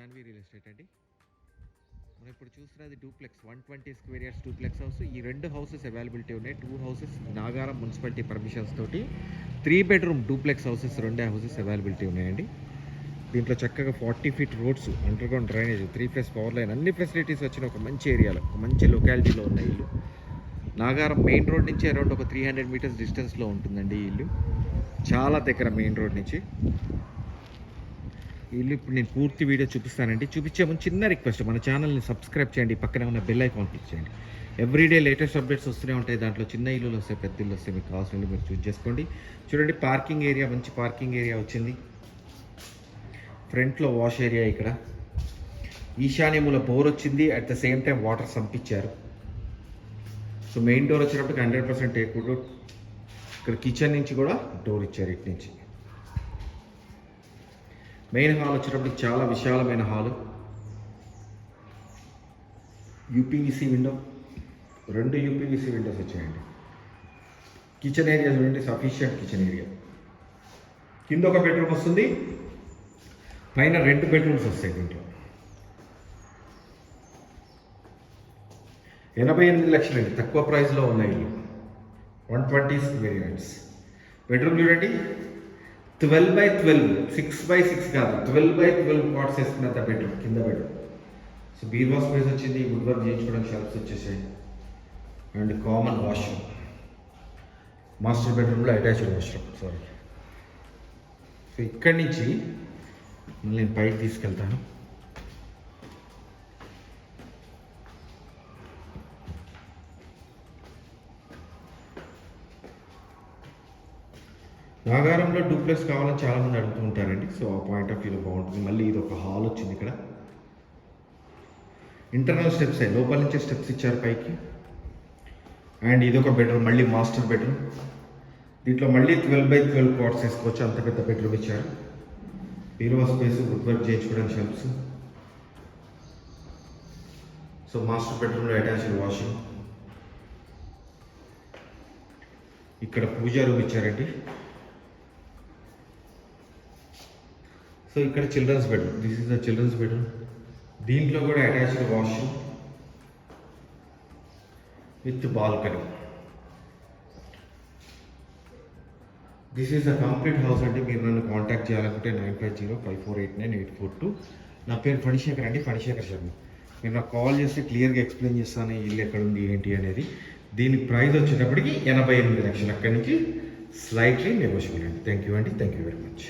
Janhvi real estate అండి. మనం ఇప్పుడు చూస్తున్నది duplex one twenty square yards duplex house ఈ రెండు హౌసెస్ అవైలబిలిటీ ఉన్నాయి. Two houses Nagaram municipality permissions తోటి. త్రీ బెడ్రూమ్ డూప్లెక్స్ హౌసెస్ రెండే హౌసెస్ అవైలబిలిటీ ఉన్నాయండి. దీంట్లో చక్కగా forty feet roads underground drainage three plus power line అన్ని ఫెసిలిటీస్ వచ్చిన ఒక మంచి ఏరియాలో ఒక మంచి లొకాలిటీలో ఉన్న ఇల్లు. నాగారం మెయిన్ రోడ్ నుంచి అరౌండ్ ఒక త్రీ హండ్రెడ్ మీటర్స్ డిస్టెన్స్లో ఉంటుందండి ఈ ఇల్లు. చాలా దగ్గర మెయిన్ రోడ్ నుంచి. వీళ్ళు ఇల్లు ఇప్పుడు నేను పూర్తి వీడియో చూపిస్తానండి. చూపించే ముందు చిన్న రిక్వెస్ట్ మన ఛానల్ని సబ్స్క్రైబ్ చేయండి. పక్కనే ఉన్న బెల్ ఐకాన్ క్లిక్ చేయండి. ఎవ్రీడే లేటెస్ట్ అప్డేట్స్ వస్తూనే ఉంటాయి. దాంట్లో చిన్న ఇల్లులు వస్తాయి పెద్ద ఇల్లు వస్తాయి. మీకు కావాల్సిన మీరు చూస్ చేసుకోండి. చూడండి పార్కింగ్ ఏరియా మంచి పార్కింగ్ ఏరియా వచ్చింది. ఫ్రంట్లో వాష్ ఏరియా ఇక్కడ. ఈశాన్యముల బోర్ వచ్చింది. At the same time water సంపించారు. So main door వచ్చినప్పటికి హండ్రెడ్ పర్సెంట్ ఇక్కడ కిచెన్ నుంచి కూడా డోర్ ఇచ్చారు ఇటు నుంచి. మెయిన్ హాల్ వచ్చేటప్పటికి చాలా విశాలమైన హాలు. యూపీవీసీ విండో రెండు యూపీవీసీ విండోస్ వచ్చాయండి. కిచెన్ ఏరియా చూడండి సఫిషియంట్ కిచెన్ ఏరియా. కింద ఒక బెడ్రూమ్ వస్తుంది పైన రెండు బెడ్రూమ్స్ వస్తాయి దీంట్లో. ఎనభై ఎనిమిది లక్షలండి తక్కువ ప్రైస్లో ఉన్నాయి వన్ ట్వంటీ స్క్వేర్ బెడ్రూమ్ చూడండి twelve by twelve six by six కాదు ట్వెల్వ్ బై ట్వెల్వ్ కాట్స్ వేసుకున్నంత బెడ్రూమ్ కింద బెడ్రూమ్ సో బీర్వా స్పేస్ వచ్చింది వుడ్ వర్క్ చేయించుకోవడానికి షెల్ఫ్స్ వచ్చేసాయి. అండ్ కామన్ వాష్రూమ్ మాస్టర్ బెడ్రూమ్లో అటాచ్డ్ వాష్రూమ్ సారీ సో ఇక్కడి నుంచి మళ్ళీ నేను పైకి తీసుకెళ్తాను. నాగారంలో డూప్లెక్స్ కావాలని చాలామంది అడుగుతూ ఉంటారండి. సో ఆ పాయింట్ ఆఫ్ వ్యూలో బాగుంటుంది. మళ్ళీ ఇది ఒక హాల్ వచ్చింది ఇక్కడ. ఇంటర్నల్ స్టెప్స్ లోపల నుంచే స్టెప్స్ ఇచ్చారు పైకి. అండ్ ఇది ఒక బెడ్రూమ్ మళ్ళీ మాస్టర్ బెడ్రూమ్ దీంట్లో మళ్ళీ ట్వెల్వ్ బై ట్వెల్వ్ కాట్స్ వేసుకోవచ్చు. అంత పెద్ద బెడ్రూమ్ ఇచ్చారు. బీరువా స్పేస్ వుడ్ వర్క్ చేయించుకోవడానికి షెల్ఫ్స్ సో మాస్టర్ బెడ్రూమ్లో అటాచ్డ్ వాషింగ్ ఇక్కడ పూజా రూమ్ ఇచ్చారండి. సో ఇక్కడ children's bedroom this is the children's bedroom దీంట్లో కూడా attached washroom with balcony this is the complete house అంటే మీరు నన్ను కాంటాక్ట్ చేయాలనుకుంటే nine five zero five four eight nine eight four two నా పేరు ఫణిశేఖర్ అండి. ఫణిశేఖర్ శర్మ. మీరు నాకు కాల్ చేస్తే క్లియర్గా ఎక్స్ప్లెయిన్ చేస్తాను ఇల్లు ఎక్కడ ఉంది ఏంటి అనేది. దీని ప్రైస్ వచ్చేటప్పటికి ఎనభై ఎనిమిది లక్షలు. అక్కడి నుంచి స్లైట్లీ నెగోషియబుల్ అండి. థ్యాంక్ యూ అండి. Thank you very much